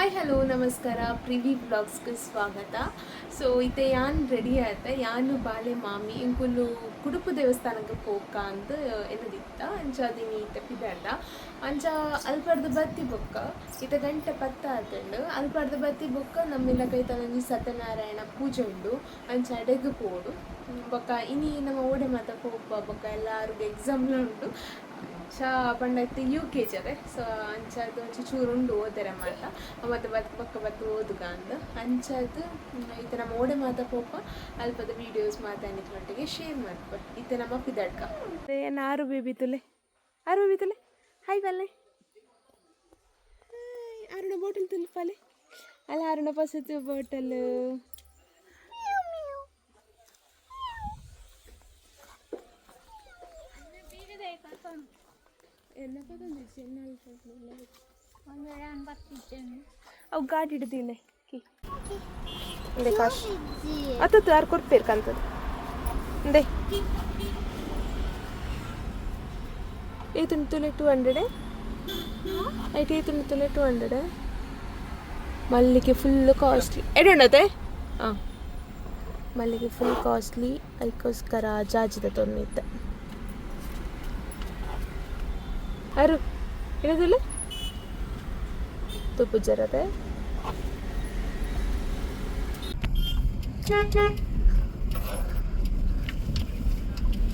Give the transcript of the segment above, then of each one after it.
Hi hello ನಮಸ್ಕಾರ privy ಬ್ಲಾಗ್ಸ್ಗೆ ಸ್ವಾಗತ ಸೊ ಇತ್ತೆ ಯಾನ್ ರೆಡಿ ಆಯ್ತಾ ಯಾನು ಬಾಲೆ ಮಾಮಿ ಇಂಕುಲು ಕುಡುಪು ದೇವಸ್ಥಾನಕ್ಕೆ ಪೋಕ ಅಂತ ಎನ್ನದಿತ್ತ ಅಂಚ ಅದಿನಿ ತೆಪ್ಪಿದಾಡ ಅಂಚ ಅಲ್ಪಡ್ದು ಬತ್ತಿ ಬೊಕ್ಕ ಇತ ಗಂಟೆ ಪತ್ತ ಆತಂಡು ಅಲ್ಪಡ್ದು ಬತ್ತಿ ಬೊಕ್ಕ ನಮ್ಮೆಲ್ಲ ಕೈತ ಒಂಜಿ ಸತ್ಯನಾರಾಯಣ ಪೂಜೆ ಉಂಡು ಅಂಚ ಅಡೆಗೆ ಪೋಡು ಬೊಕ್ಕ ಇನಿ ನಮ್ಮ ಓಡೆ ಮಾತ ಪೋಪ ಬೊಕ್ಕ ಎಲ್ಲರಿಗೂ ಎಕ್ಸಾಮ್ಲ ಉಂಟು ಚಾ ಪಂಡೈತೆ ಯು ಕೆ ಜಿ ಅದೇ ಸೊ ಅಂಚದು ಒಂಚೂರು ಚೂರು ಉಂಡು ಓದರೆ ಮಾತ. ಮತ್ತು ಬತ್ ಪಕ್ಕ ಬತ್ತು ಓದುಗ ಅಂದ. ಅಂಚದು ಈತ ನಮ್ಮ ಓಡೆ ಮಾತ ಪೋಪ ಅಲ್ಪದ ವೀಡಿಯೋಸ್ ಮಾತಾಡಿದ ಮಟ್ಟಿಗೆ ಶೇರ್ ಮಾಡ್ಕೊ ಈತ ನಮ್ಮ ಪಿದಡ್ಕ ಏನು ಆರು ಬೇಬಿ ತುಲೆ? ಆರು ಬೇಬಿ ತುಲೆ? ಹಾಯ್ ಬಲ್ಲೆ ಅರುಣ ಬಾಟಲ್ ತುಲೆ ಪಲೆ ಅಲ್ಲ ಅರುಣ ಪಸತು ಬಾಟಲ್ ಅವು ಗಾಡಿ ಹಿಡ್ದಿಲ್ಲ ಕಿ. ಇಂದೆ ಕಾಶ್ ಅತ್ತತ್ತು ಯಾರು ಕೊಡ್ಬೇಕಂತದ್ದು ಇಂದೆ ಏತುಂಟು ತುಲೆ ಟು ಹಂಡ್ರೆಡ್ ಐಟ್ ಏತುಂಟು ತುಲೆ ಟು ಹಂಡ್ರೆಡ್ ಮಲ್ಲಿಗೆ ಫುಲ್ ಕಾಸ್ಟ್ಲಿ ಎಡೋಣತೆ ಹಾಂ ಮಲ್ಲಿಗೆ ಫುಲ್ ಕಾಸ್ಟ್ಲಿ ಅದಕ್ಕೋಸ್ಕರ ಜಾಜಿದ ತೊಂದಿದ್ದೆ ಅರು ಏನದಿಲ್ಲ ತುಪ್ಪು ಜರದೆ.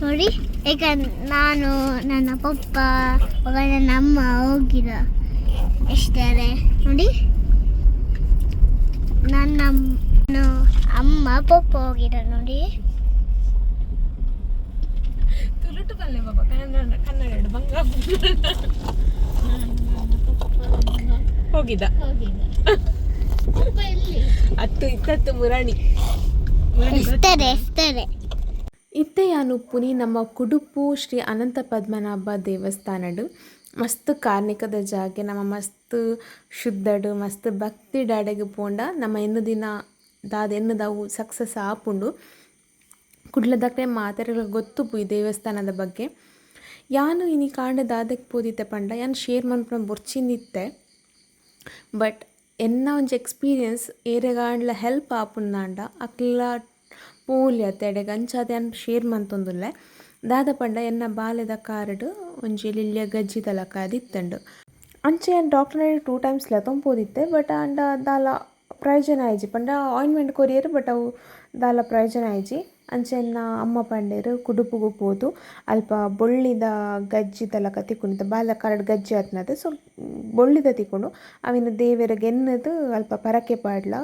ನೋಡಿ, ಈಗ ನಾನು ನನ್ನ ಪಪ್ಪ ಮಗ ನನ್ನ ಅಮ್ಮ ಹೋಗಿರ ಎಷ್ಟಾರೆ ನೋಡಿ. ನನ್ನ ಅಮ್ಮ ಪಪ್ಪ ಹೋಗಿರ ನೋಡಿ. ಬಲ್ಲೆ ಬಾಬಾ? ಕನ್ನಡ ಕನ್ನಡ ಬಂಗಾರ ಹೋಗಿದ್ದ. ಹತ್ತು ಇಪ್ಪತ್ತು ಮುರಾಣಿ. ಎಷ್ಟಾರೆ ಎಷ್ಟಾರೆ ಇತ್ತೆ ಯಾನು ಪುನಿ ನಮ್ಮ ಕುಡುಪು ಶ್ರೀ ಅನಂತ ಪದ್ಮನಾಭ ದೇವಸ್ಥಾನಡು. ಮಸ್ತ್ ಕಾರ್ಣಿಕದ ಜಾಗೆ ನಮ್ಮ ಮಸ್ತ್ ಶುದ್ಧಡು ಮಸ್ತ್ ಭಕ್ತಿ ಡಾಡೆಗೆ ಪೋಂಡ. ನಮ್ಮ ಎನ್ನು ದಿನ ದಾದ ಎನ್ನದವು ಸಕ್ಸಸ್ ಆಪುಂಡು. ಕುಡ್ಲದಕ್ಕೆ ಮಾತಾಡಲು ಗೊತ್ತು ಈ ದೇವಸ್ಥಾನದ ಬಗ್ಗೆ. ಯಾನು ಇನಿ ಕಾಂಡ ದಾದಕ್ಕೆ ಪೋದಿತ್ತೆ ಪಂಡ, ಯಾನು ಶೇರ್ ಮನ್ಪುನ ಬೊರ್ಚಿಂದಿತ್ತೆ ಬಟ್, ಎನ್ನ ಒಂಜಿ ಎಕ್ಸ್ಪೀರಿಯನ್ಸ್ ಏರೆಗಾಂಡ್ಲ ಹೆಲ್ಪ್ ಆಪುಂದಾಂಡ ಅಕ್ಲ ಪೋಲ್ಯ ತೆಡೆಗ್ ಅಂಚಾದ ಅನ್ ಶೇರ್ ಮಂತೊಂದುಲ್ಲೆ ದಾದ ಪಂಡ, ಎನ್ನ ಬಾಲ್ಯದ ಕಾರ್ಡ್ ಒಂಜಿ ಲಿಲ್ಯ ಗಜ್ಜಿ ತಲಕ ಅದಿತ್ತಂಡು. ಅಂಚೆ ಏನು ಡಾಕ್ಟರ್ ಟೂ ಟೈಮ್ಸ್ ಲತೊಂಪೋದಿತ್ತೆ ಬಟ್ ಅಂಡ ದಾಲ ಪ್ರಯೋಜನ ಆಯ್ಜಿ. ಪಂಡ, ಆಯಿಂಟ್ಮೆಂಟ್ ಕೊರಿಯರ್, ಬಟ್ ಅವು ದಾಲ ಪ್ರಯೋಜನ ಆಯ್ಜಿ. ಅಂಚೆನ್ನ ಅಮ್ಮ ಪಂಡೆರ್ ಕುಡುಪುಗು ಪೋದು ಅಲ್ಪ ಬೊಳ್ಳಿದ ಗಜ್ಜಿ ತಲಕ ತಿಕ್ಕೊಂಡಿದ್ದ ಬಾಲ ಕರಡ್ ಗಜ್ಜಿ ಆತ್ನದ. ಸೊ ಬೊಳ್ಳಿದ ತಿಕ್ಕೊಂಡು ಅವಿನ ದೇವರ ಗೆನ್ನದು ಅಲ್ಪ ಪರಕೆ ಪಾಡ್ಲ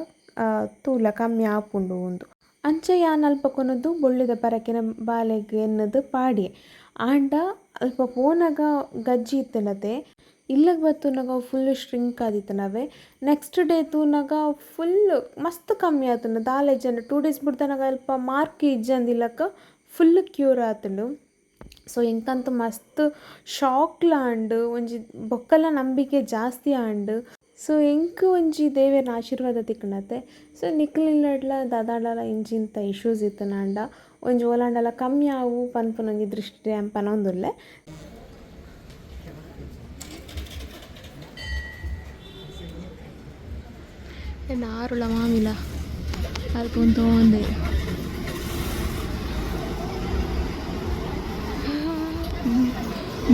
ತೂಲ ಕಮ್ಮಿ ಆಪುಂಡು ಒಂದು ಅಂಚೆ ಯಾನ್ ಅಲ್ಪ ಕೊನದು ಬೊಳ್ಳಿದ ಪರಕೆನ ಬಾಲೆಗೆ ಎನ್ನದು ಪಾಡಿ ಆಂಡ ಅಲ್ಪ ಪೋನಗ ಗಜ್ಜಿ ಇತ್ತನತೆ ಇಲ್ಲಗ್ ಬತ್ತುನಾಗ ಫುಲ್ ಶ್ರಿಂಕ್ ಆದಿತ್ತನವೆ ನೆಕ್ಸ್ಟ್ ಡೇ ತೂನಗ ಫುಲ್ ಮಸ್ತ್ ಕಮ್ಮಿ ಆತುಂಡು ದಾಲೆ ಜನ ಟೂ ಡೇಸ್ ಬಿಡ್ತನಗ ಅಲ್ಪ ಮಾರ್ಕ್ ಇಜ್ಜಂದಿಲ್ಲಕ ಫುಲ್ ಕ್ಯೂರ್ ಆತುಂಡು ಸೊ ಇಂಕಂತ ಮಸ್ತ್ ಶಾಕ್ಲ ಆಂಡ್ ಒಂಜಿ ಬೊಕ್ಕಲ ನಂಬಿಕೆ ಜಾಸ್ತಿ ಆಂಡ್. ಸೊ ಎಂಕ್ ಒಂಜಿ ದೇವೇನ ಆಶೀರ್ವಾದ ತಿಕ್ಕಣತೆ ಸೊ ನಿಕ್ಲಿಲ್ಲಡ್ಲ ದಾದಾಡಲ ಇಂಜಿಂತ ಇಶ್ಯೂಸ್ ಇತ್ತು ನಾಂಡ ಒಂಜಿ ಓಲಾಂಡಲ ಕಮ್ಮಿ ಆವು, ಪನ್ಪುನ ಒಂಜಿ ದೃಷ್ಟಿ ಪನೊಂದುಲ್ಲೆ ಆರುಳ ಮಾಮಿಲ ಅಲ್ಪ ಒಂದು ತೊಗೊಂಡೆ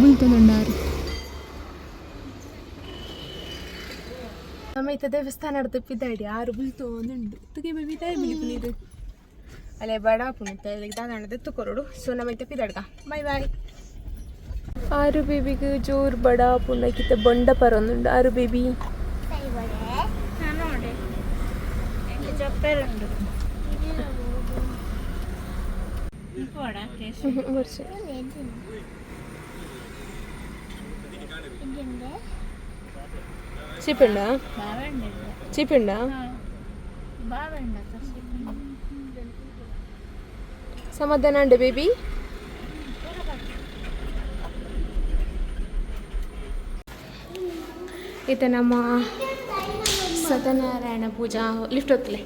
ಬೀಳ್ತೊಂದುಂಡಾರು ನಮ್ಮ ಇತ್ತ ದೇವಸ್ಥಾನ ತಪ್ಪಿದ್ದಾಡಿ ಆರು ಬೀಳ್ತೊಂದುಂಡು ತುಗೆ ಬಿದ್ದಾಯಿ ಬಿಳಿಪುಲಿದು ಅಲ್ಲೇ ಬಡ ಪುಣಿತ ದಾದಾಣ ದೆತ್ತುಕೊರಡು ಸೊ ನಮ್ಮ ಇತ್ತ ಪಿದಾಡ್ಕ ಬಾಯ್ ಬಾಯ್ ಆರು ಬೇಬಿಗೆ ಜೋರು ಬಡ ಪುನಕಿತ ಬೊಂಡ ಪರೊಂದುಂಡು ಆರು ಬೇಬಿ ನೋಡಿ ముప్పై రెండు చీపిండా? చీపిండా. అండి బేబీ. ఇతనమ్మా. ಸತ್ಯನಾರಾಯಣ ಪೂಜಾ ಲಿಫ್ಟ್ ಹೊತ್ತಲೆ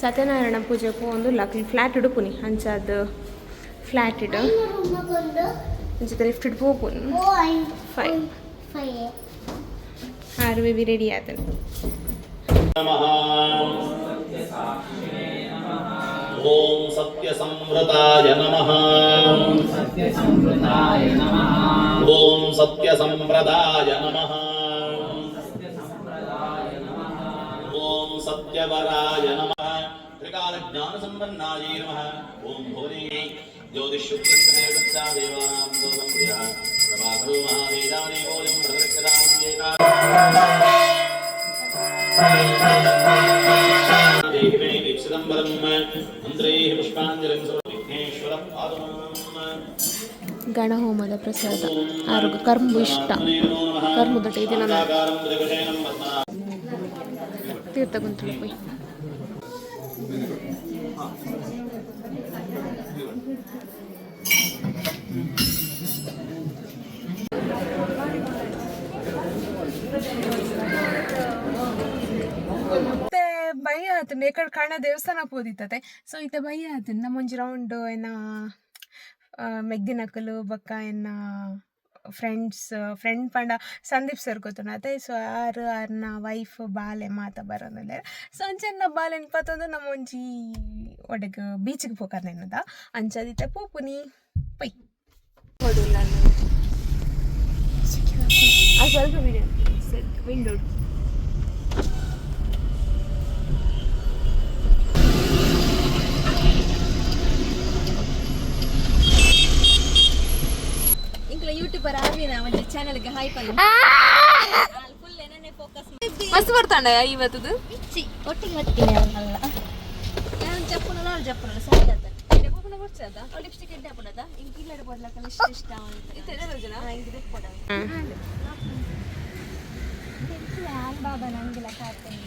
ಸತ್ಯನಾರಾಯಣ ಪೂಜೆಗೂ ಒಂದು ಲಕ್ ಫ್ಲ್ಯಾಟ್ ಹಿಡುಪುನಿ ಅಂಚಾದ ಫ್ಲ್ಯಾಟ್ ಇಡು. ಜೊತೆ ಲಿಫ್ಟ್ ಹಿಡ್ಬೋದು ಫೈ ಆರು ಬಿ ರೆಡಿ ಆದನು ಓಂ ಸತ್ಯ ಸಂವೃತಾಯ ನಮಃ. ಓಂ ಸತ್ಯ ಸಂವೃತಾಯ ನಮಃ. ಓಂ ಸತ್ಯ ಸಂಪ್ರದಾಯ ನಮಃ. सत्यवराय नमः त्रिकालज्ञानसम्पन्नायै नमः ॐ भुवने ज्योतिष्युक्तदेवता देवानां दोषं प्रभाकरो महावेदादेवोऽयं प्रदर्शनां देहिमे दीक्षितम्बरं मन्त्रैः पुष्पाञ्जलिं सर्वविघ्नेश्वरः पादम् ಗಣ ಹೋಮದ ಪ್ರಸಾದ ಆರೋಗ್ಯ ಕರ್ಮು ಇಷ್ಟ ಕರ್ಮು ದೊಡ್ಡ ಕುಂತಳು ಪೋಯ್ ಮತ್ತೆ ಭಯ ಆತಂಡ ಎಕಡೆ ಕಾಣ ದೇವಸ್ಥಾನ ಪೋದಿತ್ತತೆ. ಸೊ ಇತ್ತೆ ಭಯ ಆತನ ನಮ್ಮ ಒಂಜಿ ರೌಂಡ್ ಏನ ಮೆಗ್ದಿನಕಲು ಬೊಕ್ಕ ಎನ್ನ ಫ್ರೆಂಡ್ಸ್ ಫ್ರೆಂಡ್ ಪಂಡ ಸಂದೀಪ್ ಸರ್ ಗೊತ್ತುಂಡು ಅತ್ತೆ ಸೊ ಆರು ಆರ್ನ ವೈಫ್ ಬಾಲೆ ಮಾತ ಬರೋದಿಲ್ಲ. ಸೊ ಅಂಚೆನ್ನ ಬಾಲೆ ಇಪ್ಪತ್ತೊಂದು ನಮ್ಮ ಒಂಜಿ ಒಡಗ ಬೀಚ್ಗೆ ಪೋಕರ್ ನೆನದ ಅಂಚದಿತ್ತೆ ಪೋಪುನಿ ಪೈ. ಸ್ವಲ್ಪ ವಿಡಿಯೋ ವಿಂಡೋ ಯೂಟ್ಯೂಬರ್ ಆವಿನ ಒಂಜಿ ಚಾನೆಲ್ಗೆ ಹಾಯ್ ಪಲ್ಲ ಫುಲ್ ಏನನ್ನೇ ಫೋಕಸ್ ಮಸ್ತ್ ಬರ್ತಾಂಡ ಇವತ್ತದು ಮಿಚ್ಚಿ ಒಟ್ಟಿಗೆ ಹತ್ತಿನಿ ಅವನಲ್ಲ ನಾನು ಚಪ್ಪನ ನಾನು ಚಪ್ಪನ ಸರಿ ಆತ ಲಿಪ್ಸ್ಟಿಕ್ ಎಡ್ಡೆ ಹಾಕೊಂಡದ ಹಿಂಗೆ ಇಲ್ಲಡೆ ಬರ್ಲಕ್ಕ ಇಷ್ಟ ಇಷ್ಟ ಅವನು ಹಿಂಗೆ ದುಡ್ಡು ಕೊಡವ ಬಾಬಾ ನನಗೆಲ್ಲ ಕಾಡ್ತಾನೆ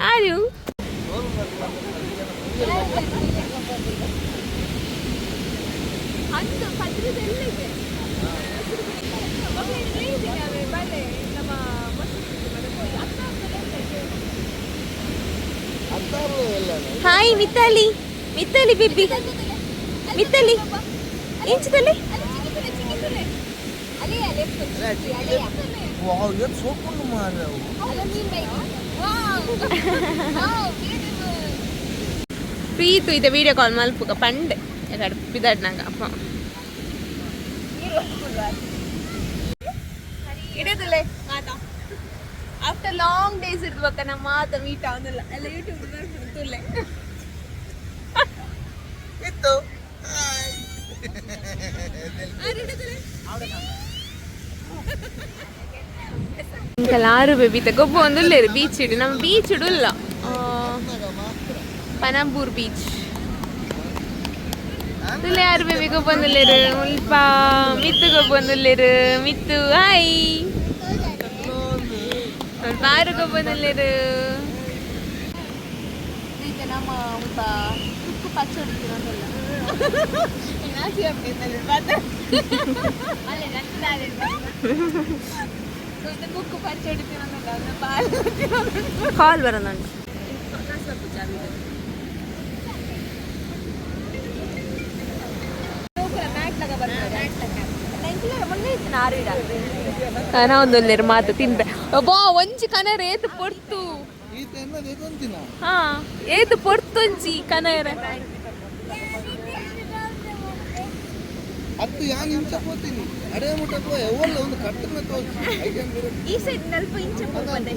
ಯಾರು ಅಂದು ಪತ್ರದಲ್ಲಿದೆ ನಮ್ಮ ಹಾಯ್ ಮಿತಾಲಿ ಮಿತಾಲಿ ಬಿಬ್ಬಿ. ಮಿತಾಲಿ ಇಂಚದಲ್ಲಿ ವಾವ್ ಏನು ಸೋಕೊಂಡು ಮಾರ್ರೆ ಅವು. ಪ್ರೀತು ಇದೆ ವಿಡಿಯೋ ಕಾಲ್ ಮಲ್ಪುಗ ಪಂಡೆ. ಎರಡು ಬಿದ್ದಾಡ್ನಾಗ ಅಪ್ಪ. ಇಡೋದಿಲ್ಲ ಮಾತಾ ಆಫ್ಟರ್ ಲಾಂಗ್ ಡೇಸ್ ಇರ್ಬೇಕ ನಮ್ಮ ಮಾತ ಮೀಟ್ ಅವನಲ್ಲ ಎಲ್ಲ ಯೂಟ್ಯೂಬ್ ತುಲ್ಲೆ ಇತ್ತು ಇಂಕಲ್ ಆರು ಬೇಬಿ ಗೊಬ್ಬ ಒಂದು ಬೀಚ್ ಇಡು ನಮ್ಮ ಬೀಚ್ ಇಡುಲ್ಲ ಪನಂಬೂರ್ ಬೀಚ್ இதுல யாருமே மிக பொண்ணுல்லரு முல்பா மித்துக்கு பொண்ணுல்லரு மித்து ஹாய் பாருக்கு பொண்ணுல்லரு കാൽ വരുന്നുണ്ട് ಬರೋದಂಟ ಕನ ಒಂದೊಂದೇರು ಮಾತು ತಿಂದ್ರೆ ಒಬ್ಬ ಒಂಜಿ ಕನ ರೇತು ಪೊರ್ತು ಈತ ಎನ್ನದು ಇದೊಂದಿನ ಹಾ ಏತು ಪೊರ್ತೊಂಜಿ ಕನರ ಹತ್ತು ಯಾನ್ ಇಂಚ ಹೋಗ್ತೀನಿ ಅಡೇ ಮುಟ್ಟ ಪೋಯ ಒಳ್ಳೆ ಒಂದು ಕಟ್ಟನ ತೋರಿಸಿ ಐಟಮ್ ಈ ಸೈಡ್ ನಲ್ಪ ಇಂಚ ಬಂದೆ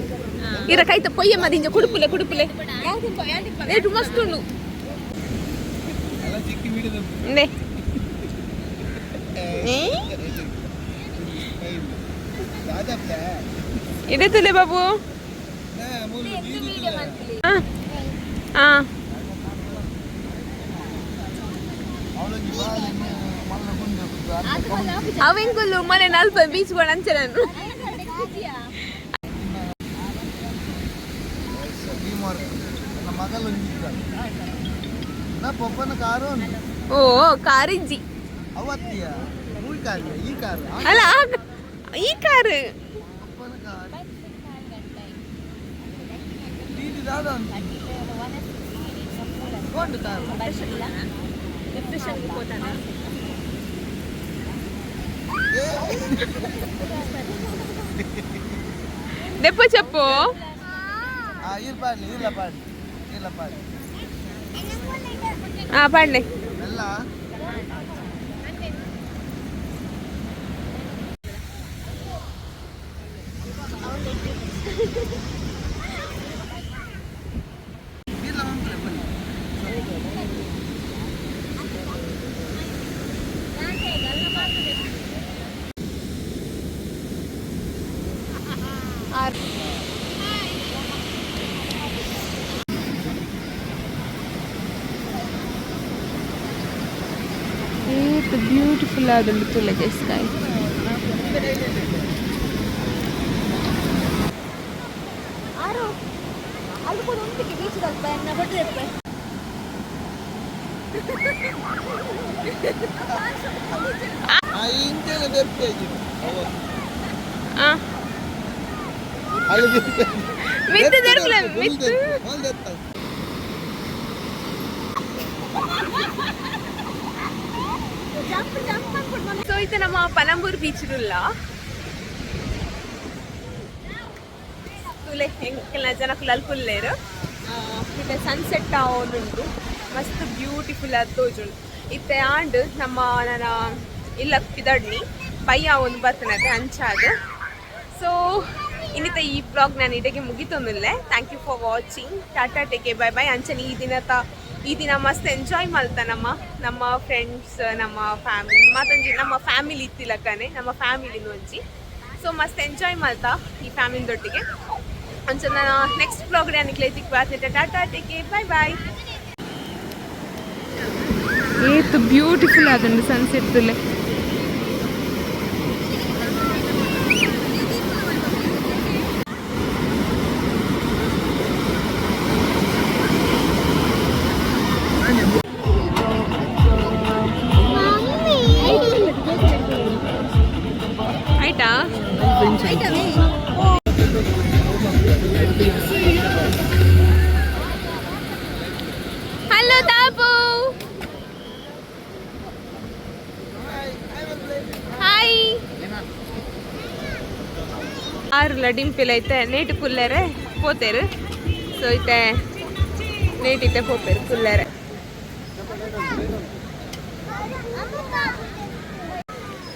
ಇರ ಕೈತ ಪೊಯ್ಯ ಮದಿಂಜ ಕುಡುಪುಲೆ ಕುಡುಪುಲೆ ರೇಟು ಮಸ್ತ್ ಉಂಡು ಎಲ್ಲ ಚಿಕ್ಕಿ ಬಿಡಿದ ನೇ ರಾಜಪ್ಪ ಇಡತಲೆ ಬಾಬು ಮೂಲ ಬೀಗುತ್ತಿಲ್ಲ ಹಾ ಹಾ ಅವಳಿಗೆ ಬಾಳೆ ಮಲ್ಲ ಬಂದು ಅವೆಂಗುಲು ಮನೆ ನಲ್ಪ ಬೀಚ್ಗಳು ಅಂಚೆ ನಾನು ಭೀಮಾರ್ ನನ್ನ ಮಗಲು ನಾ ಪಪ್ಪನ ಕಾರು ಉಂಟು ಓ ಕಾರಿಂಜಿ ಅವತ್ತಿಯ ಈ ಕಾರು ಈ ಕಾರು ಆ ಅಲ್ಲ ಆ- ಈ ಕಾರು ಪಪ್ಪನ ಕಾರು ದೀದಿ ದಾದ ಉಂಟು ಕೊಂಡು ಕಾರು ಏ దెప్ప చెప్పు ఇది పాడి എല്ലാവരും പറ്റില്ല ഗസ്റ്റായി വിത്ത് തരപ്പില്ല വിത്ത് ಮಿತ್ತು ಮಿತ್ತು ಇದು ನಮ್ಮ ಪಲಂಬೂರ್ ಬೀಚ್ ರುಲ್ಲ ತುಲೆ ಎಂಕೆಲ್ಲ ಜನ ಫುಲ್ ಅಲ್ಲಿ ಫುಲ್ಲೇರು ಇತ್ತೆ ಸನ್ಸೆಟ್ ಆವೊಂದುಂಟು ಮಸ್ತ್ ಬ್ಯೂಟಿಫುಲ್ ಆದ ತೋಜುಂಡು ಇತ್ತೆ ಆಂಡ್ ನಮ್ಮ ನನ್ನ ಇಲ್ಲ ಪಿದಡ್ನಿ ಬಯ್ಯ ಒಂದು ಬರ್ತನದೆ ಅಂಚಾದ. ಸೊ ಇನ್ನಿತ ಈ ಬ್ಲಾಗ್ ನಾನು ಇಡೆಗೆ ಮುಗಿತೊಂದಿಲ್ಲೆ thank you for watching Tata ಟೇಕೆ bye bye ಅಂಚನೆ ಈ ದಿನ ತ ಈ ದಿನ ಮಸ್ತ್ ಎಂಜಾಯ್ ಮಲ್ತ ನಮ್ಮ ನಮ್ಮ ಫ್ರೆಂಡ್ಸ್ ನಮ್ಮ ಫ್ಯಾಮಿಲಿ ಮಾತಂಜಿ ನಮ್ಮ ಫ್ಯಾಮಿಲಿ ಇತ್ತಿಲಕ್ಕನೆ ನಮ್ಮ ಫ್ಯಾಮಿಲಿನೂ ಒಂಜಿ ಸೊ ಮಸ್ತ್ ಎಂಜಾಯ್ ಮಾಡ್ತಾ ಈ ಫ್ಯಾಮಿಲಿದೊಟ್ಟಿಗೆ ಅಂಚ ನಾನು ನೆಕ್ಸ್ಟ್ ಬ್ಲಾಗ್ ಅನಿಕ್ಲೈತಿಕ್ ಬಾತ್ನೆ ಟಾಟಾ ಟೇಕೆ ಬೈ ಬಾಯ್ ಏತು ಬ್ಯೂಟಿಫುಲ್ ಆದಂಡು ಸನ್ಸೆಟ್ ಆರುಲ ಡಿಂಪಿಲ್ ಐತೆ ನೇಟು ಕುಲ್ಲೆರೆ ಪೋತೇರು ಸೊ ಐತೆ ನೇಟಿತ್ತೆ ಪೋಪೇರು ಕುಲ್ಲೆರೆ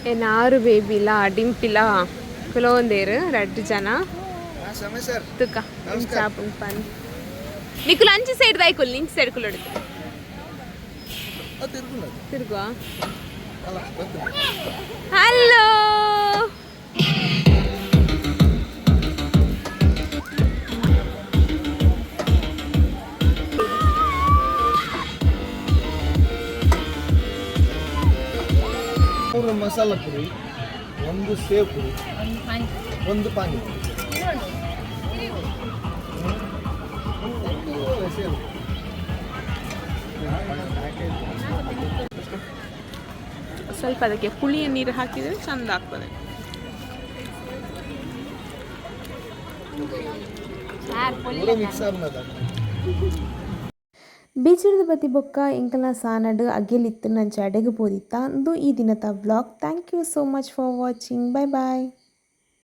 ಏನು ಆರು ಬೇಬಿಲ ಡಿಂಪಿಲ ಕುಲೋಂದೇರು ಎರಡು ಜನ ಸಮಯ ಸರ್ ತುಕ ನಮಸ್ಕಾರ. ಚಾಪುನ್ ಪನ್ ನಿಕುಲು ಅಂಚಿ ಸೈಡ್ ದೈಕುಲ್ ನಿಂಚ್ ಸೈಡ್ ಕುಲೋಡು ಅದು ತಿರ್ಕೊಂಡು ತಿರುಗುವ ಅಲ್ಲ ಗೊತ್ತಿಲ್ಲ ಹಲೋ ಮಸಾಲ ಪುರಿ ಒಂದು ಸೇವ್ ಪುರಿ ಒಂದು ಪಾನಿ ಒಂದು ಸೇವ್ ಸ್ವಲ್ಪ ಅದಕ್ಕೆ ಪುಳಿಯ ನೀರು ಹಾಕಿದರೆ ಚಂದ ಆಗ್ತದೆ ಪೂರ ಮಿಕ್ಸ್ ಆಗ್ನದ ಬೀಚರದ ಬತ್ತಿ ಬೊಕ್ಕ, ಎಂಕಲ್ನ ಸಾನಡ್ ಅಗೆಲಿತ್ತು ನಂಚ ಅಡೆಗೆ ಬೋದಿತ್ತ ಅಂದು ಈ ದಿನದ vlog. Thank you so much for watching bye bye